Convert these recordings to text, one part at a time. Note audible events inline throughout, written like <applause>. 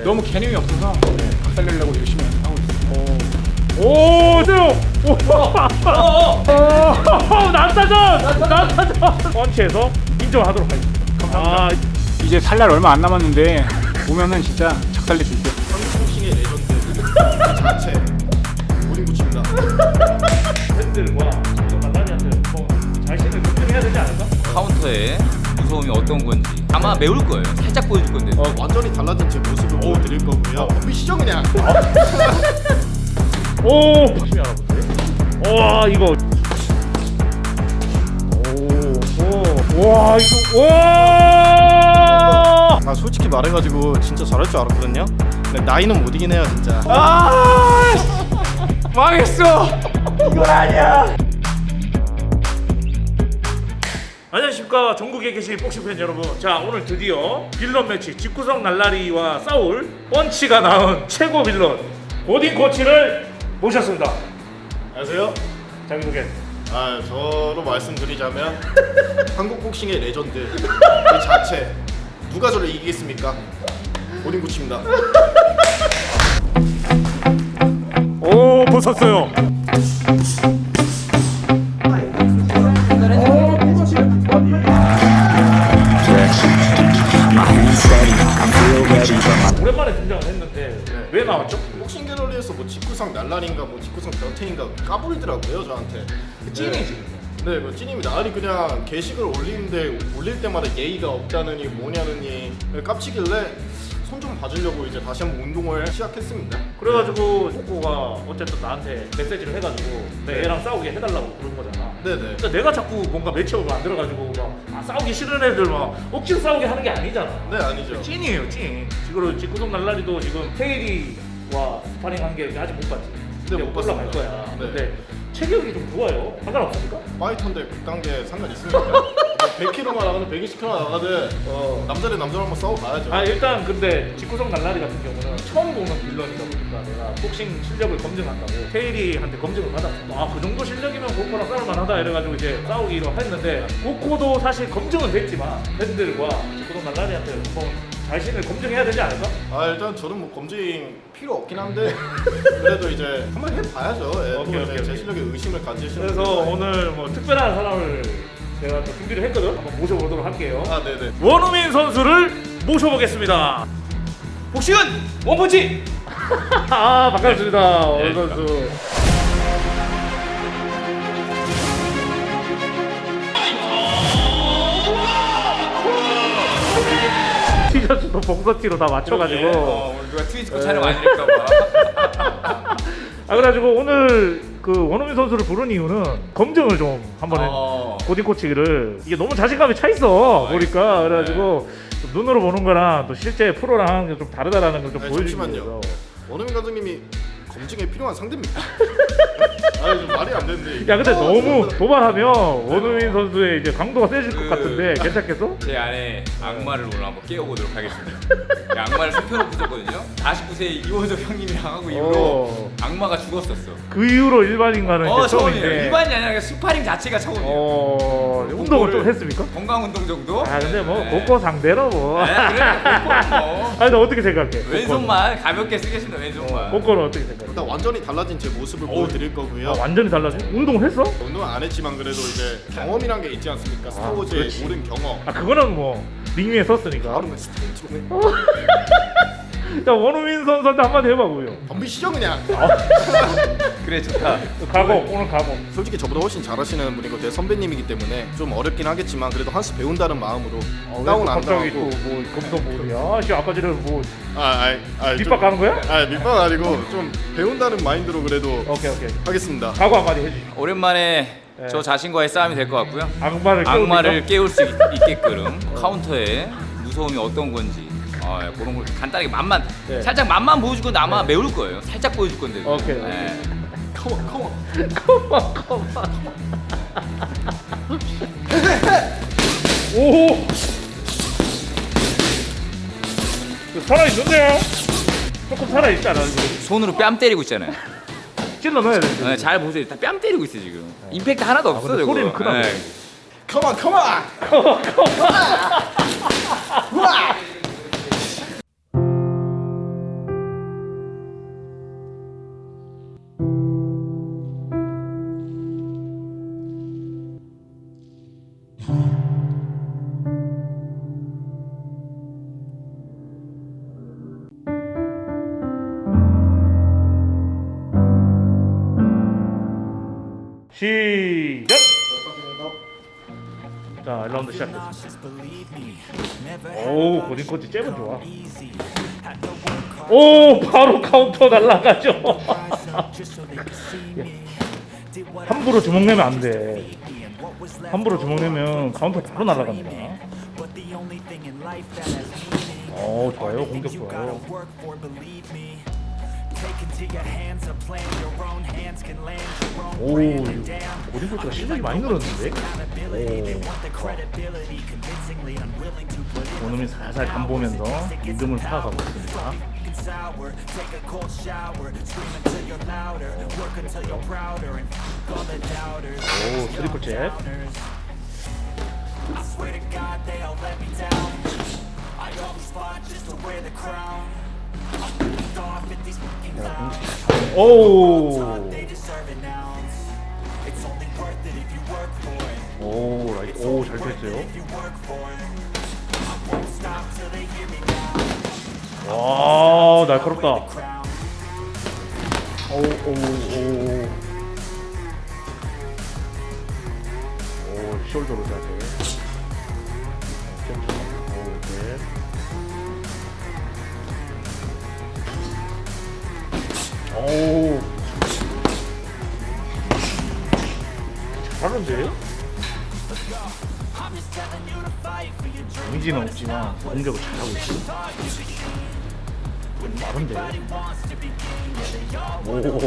너무 개념이 없어서 박살 내려고 열심히 하고 있어요. 오, 세요. 오, 난타전, 난타전. 펀치에서 인정하도록 하겠습니다. 감사합니다. 이제 살 날 얼마 안 남았는데 오면은 진짜 작살낼 수 있어요. 한국복싱의 레전드 자체 우린 붙입니다 팬들과 또 만나니한테 뭐 자신을 검증해야 되지 않을까? 카운터의 무서움이 어떤 건지 아마 매울 거예요. 살짝 보여줄 건데. 완전히 달라진 제 모습을 보여드릴 거고요 미시죠 그냥 오, 열심히 알아보세요. 와, 이거. 오, 오, 와, 이거, 와. 아 솔직히 말해가지고 진짜 잘할 줄 알았거든요 근데 나이는 못 이긴 해요 진짜 아, 망했어. 이건 아니야. 안녕하십니까. 전국에 계신 복싱 팬 여러분. 자 오늘 드디어 빌런 매치. 직구성 날라리와 싸울 펀치가 나온 최고 빌런. 고딘 코치를 모셨습니다. 안녕하세요. 자기소개. 아 저로 말씀드리자면 <laughs> 한국 복싱의 레전드 그 자체. 누가 저를 이기겠습니까? 우린 붙입니다. 오 벗었어요 직구상 날라리인가 뭐 직구상 변태인가 까불더라고요 저한테 찐이지 네, 뭐 찐입니다. 아니 그냥 게시글 올리는데 올릴 때마다 예의가 없다느니 뭐냐느니 깝치길래 손 좀 봐주려고 이제 다시 한번 운동을 시작했습니다. 그래가지고 꼬꼬가 어쨌든 나한테 메시지를 해가지고 내 애랑 싸우게 해달라고 그런 거잖아 네네. 근데 내가 자꾸 뭔가 매치업을 만들어가지고 막 아, 싸우기 싫은 애들 막 억지로 싸우게 하는 게 아니잖아 네 아니죠. 찐이에요 찐 지금 직구성 날라리도 지금 KD 와 스파링 한 게 아직 못 봤지 네, 이제 못 올라갈 봤습니다. 거야 네. 근데 체격이 좀 좋아요 상관없습니까? 파이터인데 극단계 상관 있습니까? 100kg만 나가든 120kg 나가든 어, 남자를 남자로 한번 싸워봐야죠. 아 일단 근데 직구성 날라리 같은 경우는 처음 보는 빌런이다 보니까 내가 복싱 실력을 검증한다고 테일이한테 검증을 받았어 아그 정도 실력이면 고코랑 싸울 만 하다 이래가지고 이제 싸우기로 했는데 고코도 사실 검증은 됐지만 팬들과 직구성 날라리한테 한번 자신을 검증해야 되지 않을까? 아 일단 저는 뭐 검증 필요 없긴 한데 <laughs> 그래도 이제 한번 해봐야죠. 예, 또 오케이, 이제 오케이, 제 오케이. 실력에 의심을 가지시는 그래서 분들 오늘 뭐 특별한 사람을 제가 또 준비를 했거든 한번 모셔보도록 할게요 아 네네. 원우민 선수를 모셔보겠습니다 복싱은 원펀치 <laughs> 아 반갑습니다 원 선수 티셔츠도 복서티로 다 맞춰가지고 어, 오늘 누가 트위스코 촬영 아닐까 봐. <laughs> 아 그래가지고 오늘 그 원우민 선수를 부른 이유는 검증을 좀 한번 해 어. 고딩 코치기를 이게 너무 자신감이 차 있어 보니까 그래가지고 좀 눈으로 보는 거랑 또 실제 프로랑 하는 게 좀 다르다라는 걸 좀 아니, 보여주기 잠시만요. 위해서 원우민 감독님이 검증에 필요한 상대입니까? <laughs> 아니 좀 말이 안 되는데. 야 근데 어, 너무. 도발하면 원우민 선수의 이제 강도가 세질 것 그- 같은데 괜찮겠어? 제 안에 악마를 오늘 한번 깨워보도록 하겠습니다. 이 악마를 숨겨놓고 있었거든요. 49세 이호석 형님이랑 하고 이후로 어. 악마가 죽었었어. 그 이후로 일반인과는 어 이제 처음이에요. 처음인데 일반이 아니라 그냥 스파링 자체가 처음이에요. 어 운동을 좀 했습니까? 건강 운동 정도? 아 근데 뭐 네. 고코 상대로 뭐 네, 그래, 고코는 뭐. <laughs> 아니 너 어떻게 생각해? 왼손만 가볍게 쓰겠습니다. 왼손만. 고코는 어떻게 생각해? 일단 완전히 달라진 제 모습을 보여드릴 거고 요. 아, 완전히 달라지? 운동을 했어? 운동 안 했지만 그래도 이제 경험이란 게 있지 않습니까? 스타워즈의 그렇지. 모든 경험. 아 그거는 뭐 링위에 섰으니까 바로 스트레이트로 <laughs> 자 원우민 선수한테 한마디 해봐고요 덤비시죠 그냥. <laughs> 그래 좋다. 각오 오늘 각오 솔직히 저보다 훨씬 잘하시는 분이고 제 선배님이기 때문에 좀 어렵긴 하겠지만 그래도 한 수 배운다는 마음으로 다운 안 갑자기 당하고. 또뭐 검도 모이야 씨 아까 전에 뭐 아, 아, 아, 밑밥 가는 거야? 아, 밑밥 아니고 좀 배운다는 마인드로 그래도 오케이 오케이 하겠습니다. 각오 한마디 해주시고 오랜만에 네. 저 자신과의 싸움이 될 것 같고요. 악마를 악마를 깨울 수 있, 있게끔 카운터의 무서움이 어떤 건지 어, 예, 그런 걸 간단하게 맛만 네. 살짝 맛만 보여줄 건데 아마 매울 거예요. 살짝 보여줄 건데. 오케이, 예. 컴온, 컴온. 컴온 컴온 오 이거 살아 있는데요? 조금 살아 있잖아 이거. 손으로 뺨 때리고 있잖아요. 찔러 넣어야 돼 네, 잘 보세요. 다 뺨 때리고 있어 지금. 임팩트 하나도 없어 근데 저거. 소리는 크다. 예. 컴온, 컴온. 시작! 자 1라운드 시작됐습니다 오 고딩 코치 잽은 좋아. 오 바로 카운터 날라가죠. <laughs> 함부로 주먹 내면 안 돼. 함부로 주먹 내면 카운터 바로 날아갑니다. 어 좋아요. 공격 좋아요 오 고딩 코치가 실력이 많이 늘었는데? 오. 원음이 살살 간 보면서 리듬을 파악하고 있습니다. 오 트리플 잽 오. 오, 라이트. 오, 잘 됐어요. 와, 날카롭다. 오, 오, 오. 오, 숄더로 자세. 오, 잘하는데? 의지는 없지만 공격을 잘하고 있어. 빠른데? 오.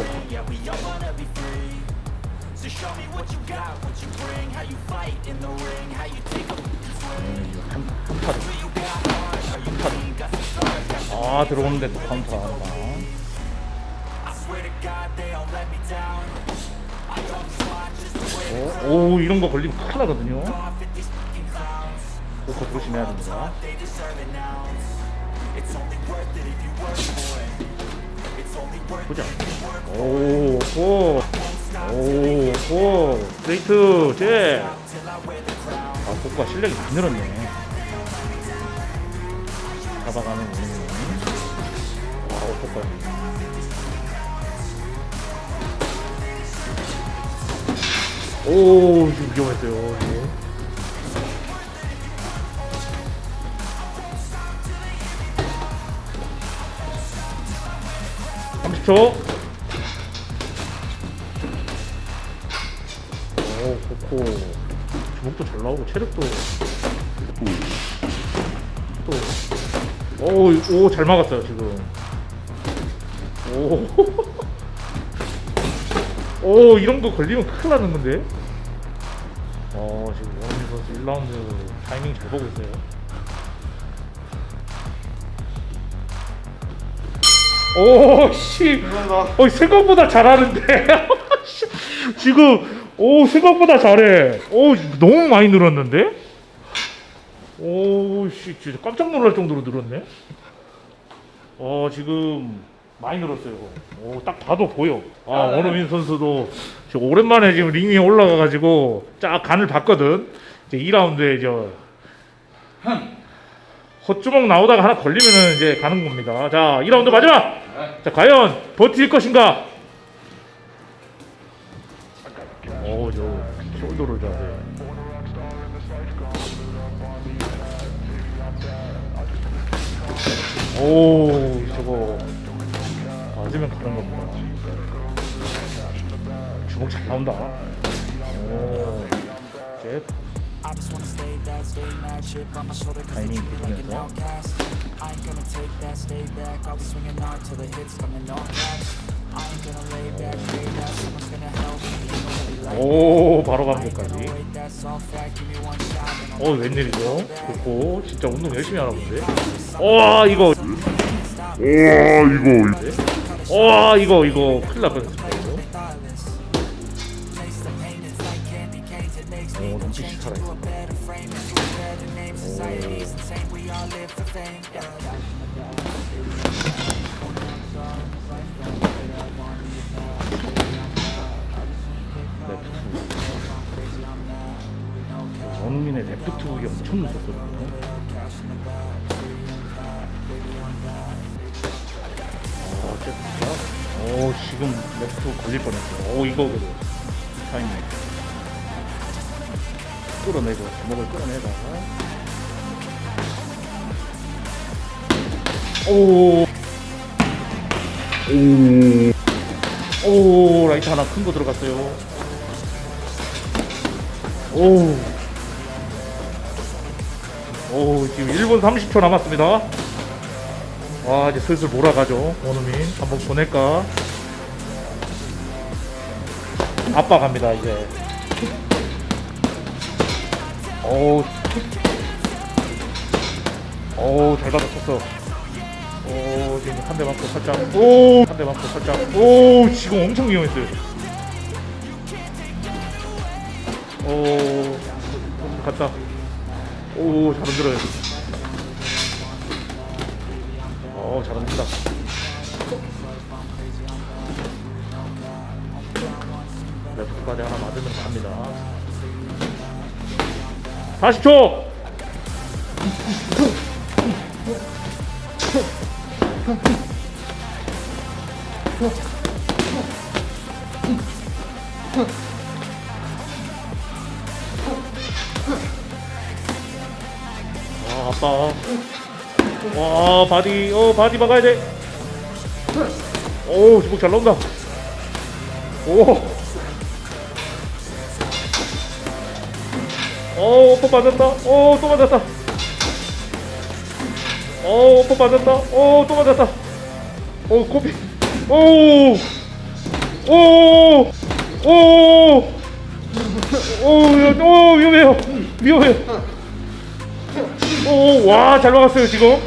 음, 한, 한 팔을. 한 팔을. 아, 들어오는데 또 카운터. 오, 오 이런 거 걸리면 큰일 나거든요. 그거 조심해야 됩니다. 보자. 오, 오, 오, 오, 스트레이트, 제. 아, 복과 실력이 많이 늘었네. 잡아가는 운동. 와, 복과. 오, 지금 위험했어요. 삼십 초. 오, 좋고. 주먹도 잘 나오고 체력도. 또. 오, 오, 잘 막았어요 지금. 오. <laughs> 오 이런 거 걸리면 큰일 나는 건데. 어 지금 원민 선수 1라운드 타이밍 잘 보고 있어요. 오 씨. 어 생각보다 잘하는데. <laughs> 씨, 지금 오 생각보다 잘해. 오 너무 많이 늘었는데. 오 씨 진짜 깜짝 놀랄 정도로 늘었네. 어 지금 많이 늘었어요. 오 딱 봐도 보여. 아 원호민 선수도 지금 오랜만에 지금 링 위에 올라가가지고 쫙 간을 봤거든. 이제 2라운드에 저 헛주먹 나오다가 하나 걸리면은 이제 가는 겁니다. 자 2라운드 마지막. 자 과연 버틸 것인가? 오 저 숄더를 자세. 오 맞으면 가는 겁니다. 주먹 잘 나온다. 오, 잽. 타이밍 보면서. 오, 바로 감독까지. 어, 웬일이죠? 좋고, 진짜 운동 열심히 하나 본데. 와, 이거. 와, 이거. 와, 이거, 이거. 큰일 날. 이거. 오, 눈빛이 살아 있어. 원우민의 레프트 훅이 엄청 무섭거든요. 오 지금 훅 걸릴 뻔했어. 오 이거 그래도 타이밍. 끌어내고 목을 끌어내다가. 오. 오. 오 라이트 하나 큰 거 들어갔어요. 오. 오 지금 1분 30초 남았습니다. 와 이제 슬슬 몰아가죠 원우민 한번 보낼까? 아빠 갑니다 이제. 오. 오잘 받았었어. 오 지금 한 대 맞고 살짝. 오한 대 맞고 살짝. 오 지금 엄청 위험했어요. 오좀 갔다. 오, 잘 흔들어요. 어, 잘 흔든다. 레프트까지 하나 맞으면 갑니다. 40초! 와, 아빠. 와, 바디, 어, 바디 막아야 돼. 오, 주먹 잘 나온다. 오. 어, 오빠 맞았다. 어, 또 맞았다. 어, 맞았다. 어, 또 맞았다. 어, 코피. 오. 오. 오. 오, 오, 위험해요. 위험해요. 오, 와, 잘 막았어요, 지금.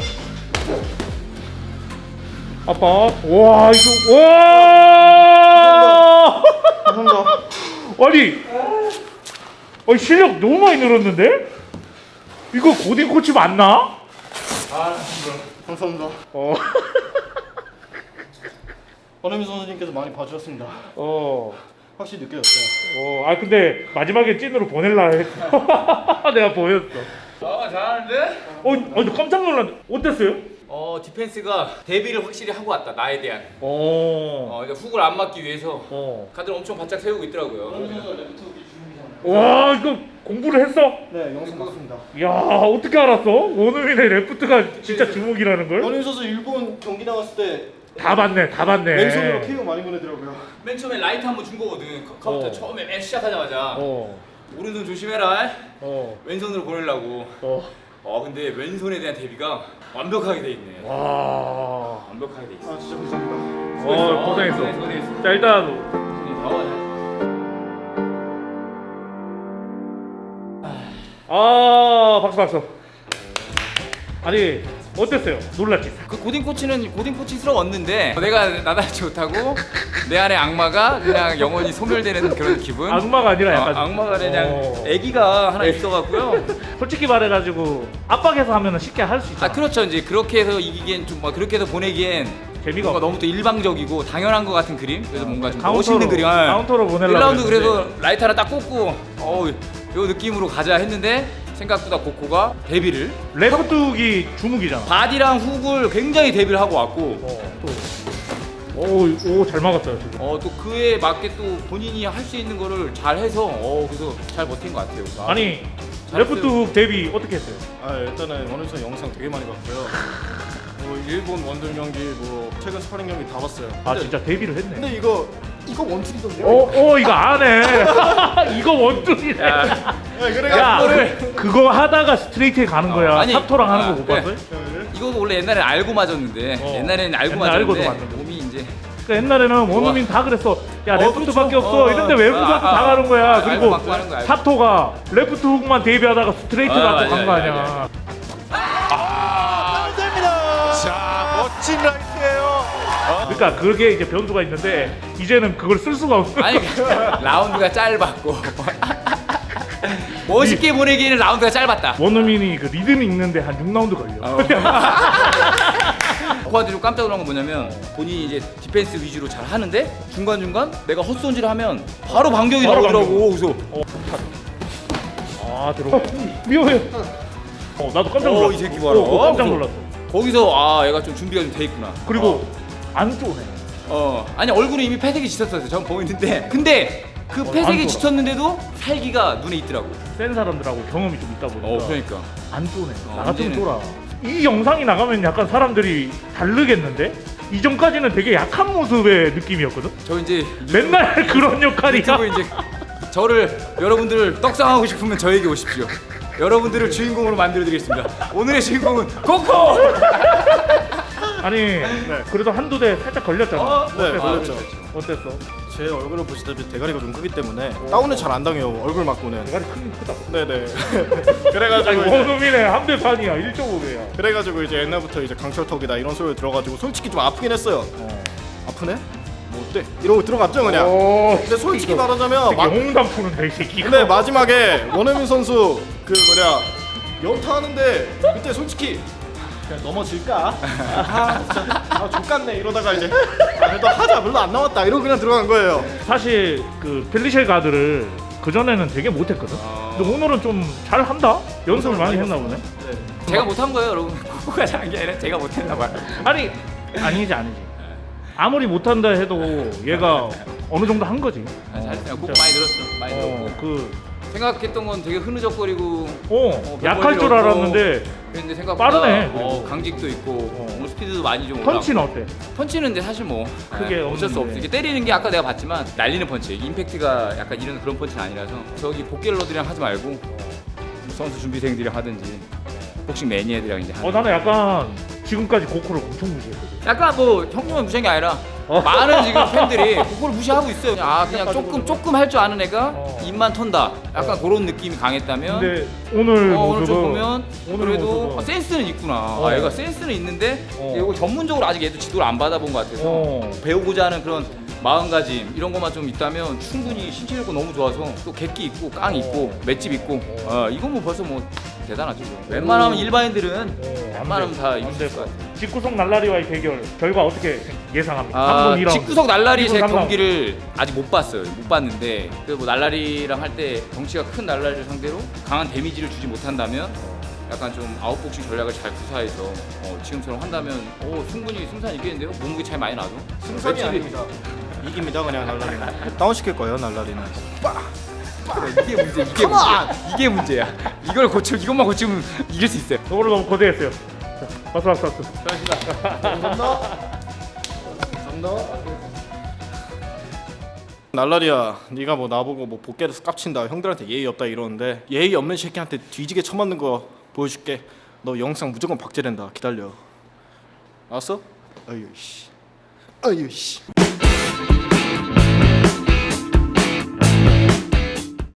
아빠, 와, 이거, 와! 감사합니다. <laughs> 아니, 아니, 실력 너무 많이 늘었는데? 이거 고딩 코치 맞나? 감사합니다. 어, <laughs> 원혜민 선수님께서 많이 봐주셨습니다. 어, 확실히 느껴졌어요. 어, 아, 근데 마지막에 찐으로 보낼라 했어. <laughs> 내가 보였어. 아 잘하는데? 어, 어, 저 깜짝 놀랐네. 어땠어요? 어 디펜스가 대비를 확실히 하고 왔다 나에 대한 어, 어 이제 훅을 안 맞기 위해서 어. 카드를 엄청 바짝 세우고 있더라고요 와, 이거 공부를 했어? 네, 영상 봤습니다. 야, 어떻게 알았어? 원우민의 레프트가 진짜 주목이라는 걸? 원혜민 선수 일본 경기 나갔을 때 다 봤네, 다 봤네. 왼손으로 KO 많이 보내더라고요. 맨 처음에 라이트 한 번 준 거거든 카- 카운터 어. 처음에 맨 시작하자마자 어, 오른손 조심해라 어, 왼손으로 보내려고 어. 어 근데 왼손에 대한 대비가 완벽하게 돼 있네 와. 완벽하게 돼 있어 아 진짜 감사합니다. 어, 고생했어. 고생했어 자, 일단 아, 박수 박수. 아니, 어땠어요? 놀랐지? 그 고딩 코치는 고딩 코치스러웠는데 내가 나다지 못하고 내 안에 악마가 그냥 영원히 소멸되는 그런 기분 악마가 아니라 약간 어, 악마가 그냥 어. 애기가 하나 있어갖고요 <laughs> 솔직히 말해가지고 압박해서 하면 쉽게 할 수 있어. 아 그렇죠 이제 그렇게 해서 이기기엔 좀 막 그렇게 해서 보내기엔 재미가 뭔가 없어. 너무 또 일방적이고 당연한 것 같은 그림 그래서 뭔가 좀 카운터로, 멋있는 그림 아, 카운터로 보내려고 1라운드 그랬는데. 그래서 라이트 하나 딱 꽂고 어우 요 느낌으로 가자 했는데 생각보다 고코가 데뷔를 레프트기 주묵이잖아. 바디랑 훅을 굉장히 데뷔를 하고 왔고 어, 또. 오, 오, 잘 막았어요 지금. 어 또 그에 맞게 또 본인이 할 수 있는 거를 잘 해서 어 그래서 잘 버틴 것 같아요. 그래서 아니, 잘 레프트 훅 데뷔 어떻게 했어요? 아 일단은 원혜민 선수 영상 되게 많이 봤고요. 뭐 일본 원정 경기, 뭐 최근 스파링 경기 다 봤어요. 아, 근데, 진짜 데뷔를 했네. 근데 이거 이거 원툴이던데요? 어, 어, 이거 안 해. <laughs> 이거 원툴이네. 야, 네, 그래 야, 그거를 그거 하다가 스트레이트에 가는 거야. 아니, 탑토랑 하는 아, 거 못 그래. 봤어요? 이거도 원래 옛날에 알고 맞았는데 어. 옛날에는 알고 옛날에 알고도 맞았는데. 몸이 이제 그러니까 옛날에는 원우민 다 그랬어. 야 어, 레프트밖에 그렇죠. 없어. 어, 이런데 어. 외부도 아, 다 아, 가는 거야. 아, 그리고 알고 맞고 하는 거야, 알고. 사토가 레프트 훅만 데뷔하다가 스트레이트 아, 갖고 맞아, 간거 맞아, 아니야. 자 멋진 라이트예요. 그러니까 그게 이제 변수가 있는데 이제는 그걸 쓸 수가 없어. 아니 라운드가 짧았고 멋있게 보내기에는 라운드가 짧았다. 원우민이 그 리듬이 있는데 한 6라운드 걸려. 어. <laughs> 코아드로 깜짝 놀란 건 뭐냐면 본인이 이제 디펜스 위주로 잘 하는데 중간 중간 내가 헛손질을 하면 바로 반격이 바로 나오더라고. 그래서 아 들어. 위험해. 어 나도 깜짝 어, 놀랐어. 이 새끼 봐라. 어, 어, 깜짝 놀랐어. 거기서 아 얘가 좀 준비가 좀 돼 있구나. 그리고 안 쪼네. 어 아니 얼굴이 이미 패색이 짙었어요. 전 보이는데 근데 그 어, 폐색이. 지쳤는데도 살기가 눈에 있더라고. 센 사람들하고 경험이 좀 있다 보니까 어 그러니까. 안 쪼네. 어, 나 같으면 쫄아. 이 영상이 나가면 약간 사람들이 다르겠는데? 이전까지는 되게 약한 모습의 느낌이었거든? 저 이제 맨날 그런 역할이야. 유튜브 이제 저를 여러분들을 떡상하고 싶으면 저에게 오십시오. 여러분들을 주인공으로 만들어드리겠습니다. 오늘의 주인공은 코코. 아니, 그래도 한두 대 살짝 걸렸잖아. 어? 네? 걸렸죠. 어땠어? 제 얼굴을 보시다시피 대가리가 좀 크기 때문에 다운을 잘 안 당해요. 얼굴 맞고는. 대가리 크긴 크다. 네네. <laughs> 아니, 그래가지고 이제, 원금이네. 한 대 반이야. 1.5배야. 그래가지고 이제 옛날부터 이제 강철턱이다 이런 소리 들어가지고 솔직히 좀 아프긴 했어요. 아프네? 뭐 어때? 이러고 들어갔죠 그냥. 오, 근데 솔직히 말하자면 막 영웅담 푸는데, 이 새끼가. 근데 마지막에 원혜민 선수 그 뭐냐 연타하는데 그때 솔직히 그냥 넘어질까? 아 진짜 아 족같네 이러다가 이제 아, 그래도 하자 별로 안 나왔다 이러고 그냥 들어간 거예요. 사실 그 펠리쉘 가드를 그 전에는 되게 못했거든. 근데 오늘은 좀 잘 한다. 연습을 많이 했나 보네. 제가 못한 거예요, 여러분. <laughs> 코코가 잘한 게 아니라 제가 못했나 봐요. 아니 아니지 아니지. 아무리 못한다 해도 얘가 어느 정도 한 거지. 아, 잘했어요. 코코. 많이 늘었어. 많이 어, 늘었고. 그, 생각했던 건 되게 흐느적거리고 어, 어, 약할 줄. 알았는데 그런데 생각보다 빠르네, 어, 그래도. 강직도 있고 어. 뭐 스피드도 많이 좀 펀치는 올라가고. 어때? 펀치는 근데 사실 뭐 크게 예, 어쩔 수 없는데. 이게 때리는 게 아까 내가 봤지만 날리는 펀치, 임팩트가 약간 이런 그런 펀치는 아니라서 저기 복갤러들이랑 하지 말고 선수 준비생들이랑 하든지 복싱 매니아들이랑 이제 하는. 어 나는 약간 지금까지 고코를 엄청 무시했거든. 약간 뭐 형님만 무시한 게 아니라 많은 지금 팬들이 그걸 무시하고 있어요. 그냥 아 그냥 조금 조금 할 줄 아는 애가 어. 입만 턴다. 약간 그런 느낌이 강했다면. 근데 오늘 어, 오늘 좀 모습은 보면 오늘 그래도 모습은 아, 센스는 있구나. 어. 아, 얘가 센스는 있는데 어. 이거 전문적으로 아직 얘도 지도를 안 받아본 것 같아서 어. 배우고자 하는 그런 마음가짐 이런 것만 좀 있다면 충분히 신체力너무 좋아서 또 객기 있고 깡 있고 맷집 있고 어, 이건 뭐 벌써 뭐 대단하죠. 웬만하면 일반인들은 어, 안 웬만하면 돼. 다 있을 것 같아요. 직구석 날라리와의 대결 결과 어떻게 예상합니까? 아, 3분 2라운드. 직구석 날라리 제 1분 3라운드. 경기를 아직 못 봤어요. 못 봤는데 그 뭐 날라리랑 할 때 덩치가 큰 날라리를 상대로 강한 데미지를 주지 못한다면 약간 좀 아웃복싱 전략을 잘 구사해서 어, 지금처럼 한다면 오, 충분히 승산 있겠는데요? 몸무게 차이 많이 나도. 승산이 아닙니다. 이깁니다 그냥 날라리는. 다운 시킬 거예요 날라리는. 이게 문제. 이게 문제. 이게 문제야. 이걸 고치 이것만 고치면 이길 수 있어요. 오늘 너무 거대했어요. 자, 박수 박수 박수. 날라리야, 네가 뭐 나보고 뭐 복귀해서 깝친다, 형들한테 예의 없다 이러는데 예의 없는 새끼한테 뒤지게 쳐맞는 거 보여줄게. 너 영상 무조건 박제된다. 기다려. 알았어? 아유 씨. 아유 씨.